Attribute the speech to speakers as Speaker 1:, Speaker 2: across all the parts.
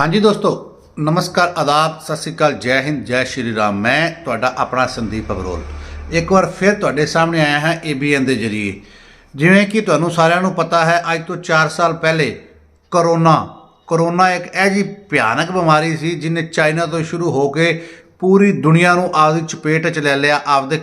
Speaker 1: ਹਾਂਜੀ ਦੋਸਤੋ, ਨਮਸਕਾਰ, ਆਦਾਬ, ਸਤਿ ਸ੍ਰੀ ਅਕਾਲ, ਜੈ ਹਿੰਦ, ਜੈ ਸ਼੍ਰੀ ਰਾਮ। ਮੈਂ ਤੁਹਾਡਾ ਆਪਣਾ ਸੰਦੀਪ ਅਗਰੋਲ। ਇੱਕ ਵਾਰ ਫਿਰ ਤੁਹਾਡੇ ਸਾਹਮਣੇ ਆਇਆ ਹਾਂ ABN ਦੇ ਜਰੀਏ। ਜਿਵੇਂ ਕਿ ਤੁਹਾਨੂੰ ਸਾਰਿਆਂ ਨੂੰ ਪਤਾ ਹੈ, ਅੱਜ ਤੋਂ 4 ਸਾਲ ਪਹਿਲੇ ਕਰੋਨਾ ਕਰੋਨਾ ਇੱਕ ਇਹ ਜੀ ਭਿਆਨਕ ਬਿਮਾਰੀ ਸੀ ਜਿਹਨੇ ਚਾਈਨਾ ਤੋਂ ਸ਼ੁਰੂ ਹੋ ਕੇ ਪੂਰੀ ਦੁਨੀਆ ਨੂੰ ਆਪਦੀ ਚਪੇਟ 'ਚ ਲੈ ਲਿਆ, ਆਪਦੇ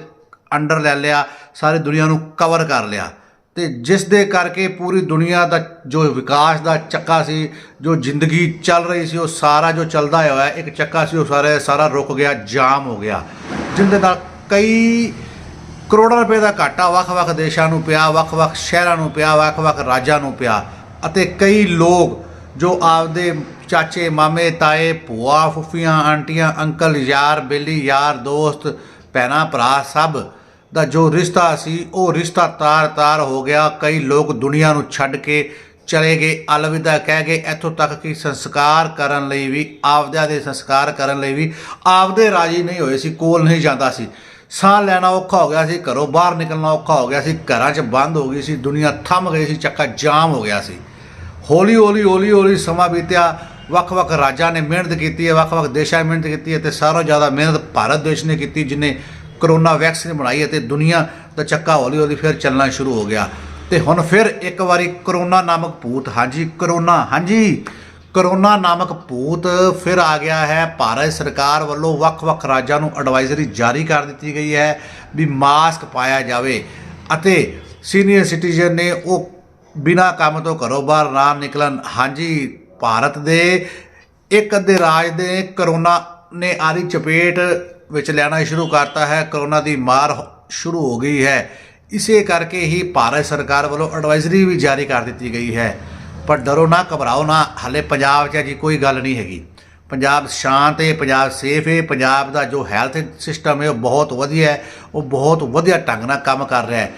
Speaker 1: ਅੰਡਰ ਲੈ ਲਿਆ, ਸਾਰੀ ਦੁਨੀਆ ਨੂੰ ਕਵਰ ਕਰ ਲਿਆ। ਤੇ ਜਿਸ ਦੇ ਕਰਕੇ ਪੂਰੀ ਦੁਨੀਆ ਦਾ ਜੋ ਵਿਕਾਸ ਦਾ ਚੱਕਾ ਸੀ, ਜੋ ਜ਼ਿੰਦਗੀ ਚੱਲ ਰਹੀ ਸੀ, ਉਹ ਸਾਰਾ ਜੋ ਚੱਲਦਾ ਹੋਇਆ, ਇੱਕ ਚੱਕਾ ਸੀ, ਉਹ ਸਾਰਾ ਸਾਰਾ ਰੁਕ ਗਿਆ, ਜਾਮ ਹੋ ਗਿਆ। ਜਿੰਦੇ ਨਾਲ ਕਈ ਕਰੋੜਾਂ ਰੁਪਏ ਦਾ ਘਾਟਾ ਵੱਖ-ਵੱਖ ਦੇਸ਼ਾਂ ਨੂੰ ਪਿਆ, ਵੱਖ-ਵੱਖ ਸ਼ਹਿਰਾਂ ਨੂੰ ਪਿਆ, ਵੱਖ-ਵੱਖ ਰਾਜਾਂ ਨੂੰ ਪਿਆ ਅਤੇ ਕਈ ਲੋਕ ਜੋ ਆਪਦੇ ਚਾਚੇ, ਮਾਮੇ, ਤਾਏ, ਭੂਆ, ਫੁੱਫੀਆਂ, ਆਂਟੀਆਂ, ਅੰਕਲ, ਯਾਰ, ਬੇਲੀ, ਯਾਰ, ਦੋਸਤ, ਭੈਣਾਂ, ਭਰਾ ਸਭ ਦਾ ਜੋ ਰਿਸ਼ਤਾ ਸੀ, ਉਹ ਰਿਸ਼ਤਾ ਤਾਰ-ਤਾਰ ਹੋ ਗਿਆ। ਕਈ ਲੋਕ ਦੁਨੀਆ ਨੂੰ ਛੱਡ ਕੇ ਚਲੇ ਗਏ। ਅਲਵਿਦਾ ਕਹਿ ਗਏ, ਇੱਥੋਂ ਤੱਕ ਕਿ ਸੰਸਕਾਰ ਕਰਨ ਲਈ ਵੀ, ਆਪਦਿਆਂ ਦੇ ਸੰਸਕਾਰ ਕਰਨ ਲਈ ਵੀ ਆਪਦੇ ਰਾਜੀ ਨਹੀਂ ਹੋਏ ਸੀ, ਕੋਲ ਨਹੀਂ ਜਾਂਦਾ ਸੀ। ਸਾਹ ਲੈਣਾ ਔਖਾ ਹੋ ਗਿਆ ਸੀ, ਘਰੋਂ ਬਾਹਰ ਨਿਕਲਣਾ ਔਖਾ ਹੋ ਗਿਆ ਸੀ, ਘਰਾਂ 'ਚ ਬੰਦ ਹੋ ਗਈ ਸੀ, ਦੁਨੀਆ ਥੰਮ ਗਈ ਸੀ, ਚੱਕਾ ਜਾਮ ਹੋ ਗਿਆ ਸੀ। ਹੌਲੀ ਹੌਲੀ ਹੌਲੀ ਹੌਲੀ ਸਮਾਂ ਬੀਤਿਆ। ਵੱਖ-ਵੱਖ ਰਾਜਾਂ ਨੇ ਮਿਹਨਤ ਕੀਤੀ ਹੈ, ਵੱਖ-ਵੱਖ ਦੇਸ਼ਾਂ ਨੇ ਮਿਹਨਤ ਕੀਤੀ ਹੈ ਤੇ ਸਾਰੋਂ ਜ਼ਿਆਦਾ ਮਿਹਨਤ ਭਾਰਤ ਦੇਸ਼ ਨੇ ਕੀਤੀ, ਜਿਨੇ ਕਰੋਨਾ ਵੈਕਸੀਨ ਬਣਾਈ ਅਤੇ ਦੁਨੀਆ ਦਾ ਚੱਕਾ ਹੌਲੀ ਹੌਲੀ ਫਿਰ ਚੱਲਣਾ ਸ਼ੁਰੂ ਹੋ ਗਿਆ। ਤੇ ਹੁਣ ਫਿਰ ਇੱਕ ਵਾਰੀ ਕਰੋਨਾ ਨਾਮਕ ਭੂਤ, ਹਾਂਜੀ, ਕਰੋਨਾ ਹਾਂਜੀ, ਕਰੋਨਾ ਨਾਮਕ ਭੂਤ ਫਿਰ ਆ ਗਿਆ ਹੈ। ਭਾਰਤ ਸਰਕਾਰ ਵੱਲੋਂ ਵੱਖ-ਵੱਖ ਰਾਜਾਂ ਨੂੰ ਐਡਵਾਈਜ਼ਰੀ ਜਾਰੀ ਕਰ ਦਿੱਤੀ ਗਈ ਹੈ ਵੀ ਮਾਸਕ ਪਾਇਆ ਜਾਵੇ ਅਤੇ ਸੀਨੀਅਰ ਸਿਟੀਜ਼ਨ ਨੇ ਉਹ ਬਿਨਾ ਕੰਮ ਤੋਂ ਘਰੋਂ ਬਾਹਰ ਨਾ ਨਿਕਲਣ। ਹਾਂਜੀ, ਭਾਰਤ ਦੇ ਇੱਕ ਅੱਧੇ ਰਾਜ ਦੇ ਕਰੋਨਾ ਨੇ ਆਰੀ ਚਪੇਟ ਵਿੱਚ ਲੈਣਾ ਸ਼ੁਰੂ ਕਰਤਾ ਹੈ, ਕਰੋਨਾ ਦੀ ਮਾਰ ਸ਼ੁਰੂ ਹੋ ਗਈ ਹੈ। ਇਸੇ ਕਰਕੇ ਹੀ ਭਾਰਤ ਸਰਕਾਰ ਵੱਲੋਂ ਐਡਵਾਈਜ਼ਰੀ ਵੀ ਜਾਰੀ ਕਰ ਦਿੱਤੀ ਗਈ ਹੈ। ਪਰ ਡਰੋ ਨਾ, ਘਬਰਾਓ ਨਾ, ਹਲੇ ਪੰਜਾਬ 'ਚ ਜੀ ਕੋਈ ਗੱਲ ਨਹੀਂ ਹੈਗੀ। ਪੰਜਾਬ ਸ਼ਾਂਤ ਹੈ, ਪੰਜਾਬ ਸੇਫ ਹੈ, ਪੰਜਾਬ ਦਾ ਜੋ ਹੈਲਥ ਸਿਸਟਮ ਹੈ ਉਹ ਬਹੁਤ ਵਧੀਆ ਹੈ, ਉਹ ਬਹੁਤ ਵਧੀਆ ਢੰਗ ਨਾਲ ਕੰਮ ਕਰ ਰਿਹਾ ਹੈ।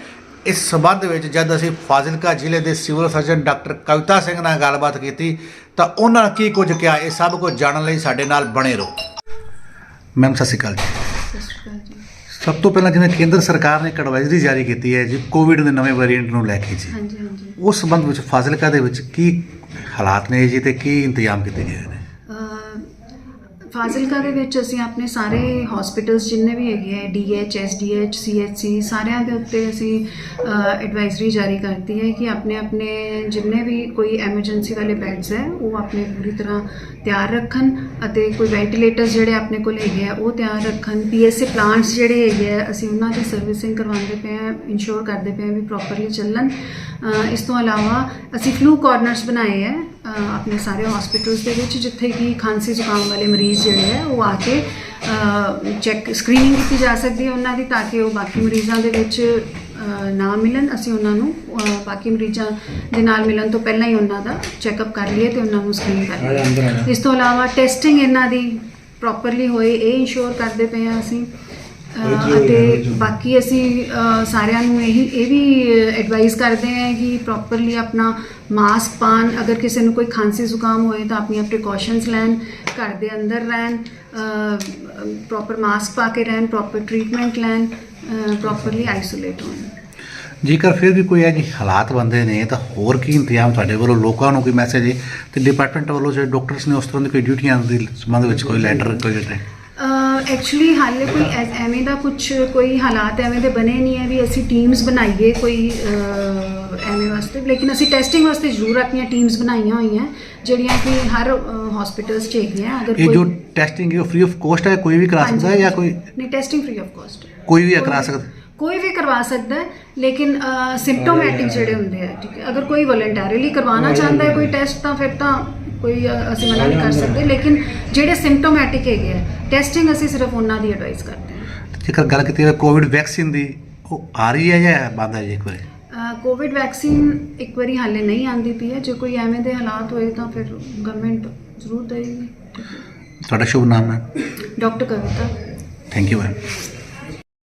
Speaker 1: ਇਸ ਸਬੰਧ ਵਿੱਚ ਜਦ ਅਸੀਂ ਫਾਜ਼ਿਲਕਾ ਜ਼ਿਲ੍ਹੇ ਦੇ civil surgeon doctor Kavita Singh ਨਾਲ ਗੱਲਬਾਤ ਕੀਤੀ, ਤਾਂ ਉਹਨਾਂ ਕੀ ਕੁਝ ਕਿਹਾ? ਇਹ ਸਭ ਕੁਝ ਜਾਣਨ ਲਈ ਸਾਡੇ ਨਾਲ ਬਣੇ ਰਹੋ। ਮੈਮ ਸਤਿ ਸ਼੍ਰੀ ਅਕਾਲ ਜੀ।
Speaker 2: ਸਤਿ ਸ਼੍ਰੀ ਅਕਾਲ ਜੀ
Speaker 1: ਸਭ ਤੋਂ ਪਹਿਲਾਂ ਜਿਵੇਂ ਕੇਂਦਰ ਸਰਕਾਰ ਨੇ ਇੱਕ ਐਡਵਾਈਜ਼ਰੀ ਜਾਰੀ ਕੀਤੀ ਹੈ ਜੀ ਕੋਵਿਡ ਦੇ ਨਵੇਂ ਵੇਰੀਐਂਟ ਨੂੰ ਲੈ ਕੇ ਜੀ।
Speaker 2: ਹਾਂਜੀ ਹਾਂਜੀ।
Speaker 1: ਉਸ ਸੰਬੰਧ ਵਿੱਚ ਫਾਜ਼ਿਲਕਾ ਦੇ ਵਿੱਚ ਕੀ ਹਾਲਾਤ ਨੇ ਜੀ ਤੇ ਕੀ ਇੰਤਜ਼ਾਮ ਕੀਤੇ ਗਏ ਨੇ?
Speaker 2: ਫਾਜ਼ਿਲਕਾ ਦੇ ਵਿੱਚ ਅਸੀਂ ਆਪਣੇ ਸਾਰੇ ਹਸਪੀਟਲਸ ਜਿੰਨੇ ਵੀ ਹੈਗੇ ਆ ਡੀਐਚ ਐਸਡੀਐਚ ਸੀਐਚਸੀ ਸਾਰਿਆਂ ਦੇ ਉੱਤੇ ਅਸੀਂ ਐਡਵਾਈਜ਼ਰੀ ਜਾਰੀ ਕਰਤੀ ਹੈ ਕਿ ਆਪਣੇ ਆਪਣੇ ਜਿੰਨੇ ਵੀ ਕੋਈ ਐਮਰਜੈਂਸੀ ਵਾਲੇ ਬੈੱਡਸ ਹੈ, ਉਹ ਆਪਣੇ ਪੂਰੀ ਤਰ੍ਹਾਂ ਤਿਆਰ ਰੱਖਣ ਅਤੇ ਕੋਈ ਵੈਂਟੀਲੇਟਰਸ ਜਿਹੜੇ ਆਪਣੇ ਕੋਲ ਹੈਗੇ ਆ, ਉਹ ਤਿਆਰ ਰੱਖਣ। ਪੀਐਸਏ ਪਲਾਂਟਸ ਜਿਹੜੇ ਹੈਗੇ ਆ, ਅਸੀਂ ਉਹਨਾਂ ਦੀ ਸਰਵਿਸਿੰਗ ਕਰਵਾਉਂਦੇ ਪਏ ਆ ਇਨਸ਼ੋਰ ਕਰਦੇ ਪਏ ਆ ਵੀ ਪ੍ਰੋਪਰਲੀ ਚੱਲਣ। ਇਸ ਤੋਂ ਇਲਾਵਾ ਅਸੀਂ ਫਲੂ ਕਾਰਨਰਸ ਬਣਾਏ ਹੈ। ਆਪਣੇ ਸਾਰੇ ਹਸਪੀਟਲਸ ਦੇ ਵਿੱਚ ਜਿੱਥੇ ਕਿ ਖਾਂਸੀ ਜ਼ੁਕਾਮ ਵਾਲੇ ਮਰੀਜ਼ ਜਿਹੜੇ ਹੈ ਉਹ ਆ ਕੇ ਚੈੱਕ ਸਕਰੀਨਿੰਗ ਕੀਤੀ ਜਾ ਸਕਦੀ ਹੈ ਉਹਨਾਂ ਦੀ ਤਾਂ ਕਿ ਉਹ ਬਾਕੀ ਮਰੀਜ਼ਾਂ ਦੇ ਵਿੱਚ ਨਾ ਮਿਲਣ। ਅਸੀਂ ਉਹਨਾਂ ਨੂੰ ਬਾਕੀ ਮਰੀਜ਼ਾਂ ਦੇ ਨਾਲ ਮਿਲਣ ਤੋਂ ਪਹਿਲਾਂ ਹੀ ਉਹਨਾਂ ਦਾ ਚੈੱਕਅਪ ਕਰ ਲਈਏ ਤੇ ਉਹਨਾਂ ਨੂੰ ਸਕਰੀਨ ਕਰ ਲਈਏ। ਇਸ ਤੋਂ ਇਲਾਵਾ ਟੈਸਟਿੰਗ ਇਹਨਾਂ ਦੀ ਪ੍ਰੋਪਰਲੀ ਹੋਏ ਇਹ ਇਨਸ਼ੋਰ ਕਰਦੇ ਪਏ ਹਾਂ ਅਸੀਂ ਅਤੇ ਬਾਕੀ ਅਸੀਂ ਸਾਰਿਆਂ ਨੂੰ ਇਹੀ ਇਹ ਵੀ ਐਡਵਾਈਸ ਕਰਦੇ ਹਾਂ ਕਿ ਪ੍ਰੋਪਰਲੀ ਆਪਣਾ ਮਾਸਕ ਪਾਣ ਅਗਰ ਕਿਸੇ ਨੂੰ ਕੋਈ ਖਾਂਸੀ ਜ਼ੁਕਾਮ ਹੋਏ ਤਾਂ ਆਪਣੀਆਂ ਪ੍ਰੀਕਾਸ਼ਨਸ ਲੈਣ ਘਰ ਦੇ ਅੰਦਰ ਰਹਿਣ ਪ੍ਰੋਪਰ ਮਾਸਕ ਪਾ ਕੇ ਰਹਿਣ ਪ੍ਰੋਪਰ ਟਰੀਟਮੈਂਟ ਲੈਣ ਪ੍ਰੋਪਰਲੀ ਆਈਸੋਲੇਟ ਹੋਣ।
Speaker 1: ਜੇਕਰ ਫਿਰ ਵੀ ਕੋਈ ਇਹ ਜੀ ਹਾਲਾਤ ਬੰਦੇ ਨੇ ਤਾਂ ਹੋਰ ਕੀ ਇੰਤਜ਼ਾਮ ਤੁਹਾਡੇ ਵੱਲੋਂ? ਲੋਕਾਂ ਨੂੰ ਕੋਈ ਮੈਸੇਜ ਹੈ ਤੇ ਡਿਪਾਰਟਮੈਂਟ ਵੱਲੋਂ ਜਿਹੜੇ ਡਾਕਟਰਸ ਨੇ ਉਸ ਤਰ੍ਹਾਂ ਦੀ ਕੋਈ ਡਿਊਟੀਆਂ ਦੇ ਸੰਬੰਧ ਵਿੱਚ ਕੋਈ ਲੈਟਰ ਕੋਈ ਲੈਟਰ
Speaker 2: ਐਕਚੁਅਲੀ ਹਾਲੇ ਕੋਈ ਐਵੇਂ ਦਾ ਕੁਝ ਕੋਈ ਹਾਲਾਤ ਐਵੇਂ ਦੇ ਬਣੇ ਨਹੀਂ ਹੈ ਵੀ ਅਸੀਂ ਟੀਮਸ ਬਣਾਈਏ ਕੋਈ ਐਵੇਂ ਵਾਸਤੇ। ਲੇਕਿਨ ਅਸੀਂ ਟੈਸਟਿੰਗ ਵਾਸਤੇ ਜ਼ਰੂਰ ਆਪਣੀਆਂ ਟੀਮਸ ਬਣਾਈਆਂ ਹੋਈਆਂ ਜਿਹੜੀਆਂ ਕਿ ਹਰ ਹਸਪੀਟਲਸ 'ਚ ਹੈਗੀਆਂ। ਅਗਰ
Speaker 1: ਇਹ
Speaker 2: ਕੋਈ
Speaker 1: ਜੋ ਟੈਸਟਿੰਗ ਹੈ ਫ੍ਰੀ ਆਫ ਕੋਸਟ ਹੈ ਕੋਈ ਵੀ ਕਰਾ ਸਕਦਾ ਹੈ ਜਾਂ ਕੋਈ
Speaker 2: ਨਹੀਂ ਟੈਸਟਿੰਗ ਫ੍ਰੀ ਆਫ ਕਾਸਟ
Speaker 1: ਕੋਈ ਵੀ ਕਰਾ ਸਕਦਾ।
Speaker 2: ਕੋਈ ਵੀ ਕਰਵਾ ਸਕਦਾ ਹੈ ਲੇਕਿਨ ਸਿੰਪਟੋਮੈਟਿਕ ਜਿਹੜੇ ਹੁੰਦੇ ਆ ਠੀਕ ਹੈ। ਅਗਰ ਕੋਈ ਵੋਲੰਟਰੀਲੀ ਕਰਵਾਉਣਾ ਚਾਹੁੰਦਾ ਹੈ ਕੋਈ ਟੈਸਟ ਤਾਂ ਫਿਰ ਤਾਂ ਕੋਈ ਅਸੀਂ ਮਨਾ ਨਹੀਂ ਕਰ ਸਕਦੇ ਲੇਕਿਨ ਜਿਹੜੇ ਸਿੰਪਟੋਮੈਟਿਕ ਹੈਗੇ ਆ ਟੈਸਟਿੰਗ ਅਸੀਂ ਸਿਰਫ ਉਹਨਾਂ ਦੀ ਐਡਵਾਈਸ ਕਰਦੇ ਹਾਂ।
Speaker 1: ਜੇਕਰ ਗੱਲ ਕੀਤੀ ਜਾਵੇ ਕੋਵਿਡ ਵੈਕਸੀਨ ਦੀ ਉਹ ਆ ਰਹੀ ਹੈ ਜਾਂ ਬੰਦ ਹੈ ਜੇ ਕੋਈ
Speaker 2: ਕੋਵਿਡ ਵੈਕਸੀਨ ਇੱਕ ਵਾਰੀ ਹਾਲੇ ਨਹੀਂ ਆਂਦੀ ਪਈ ਹੈ ਜੇ ਕੋਈ ਐਵੇਂ ਦੇ ਹਾਲਾਤ ਹੋਏ ਤਾਂ ਫਿਰ ਗਵਰਨਮੈਂਟ ਜ਼ਰੂਰ ਦੇਗੀ
Speaker 1: ਤੁਹਾਡਾ ਸ਼ੁਭ ਨਾਮ ਹੈ?
Speaker 2: Doctor Kavita.
Speaker 1: Thank you ma'am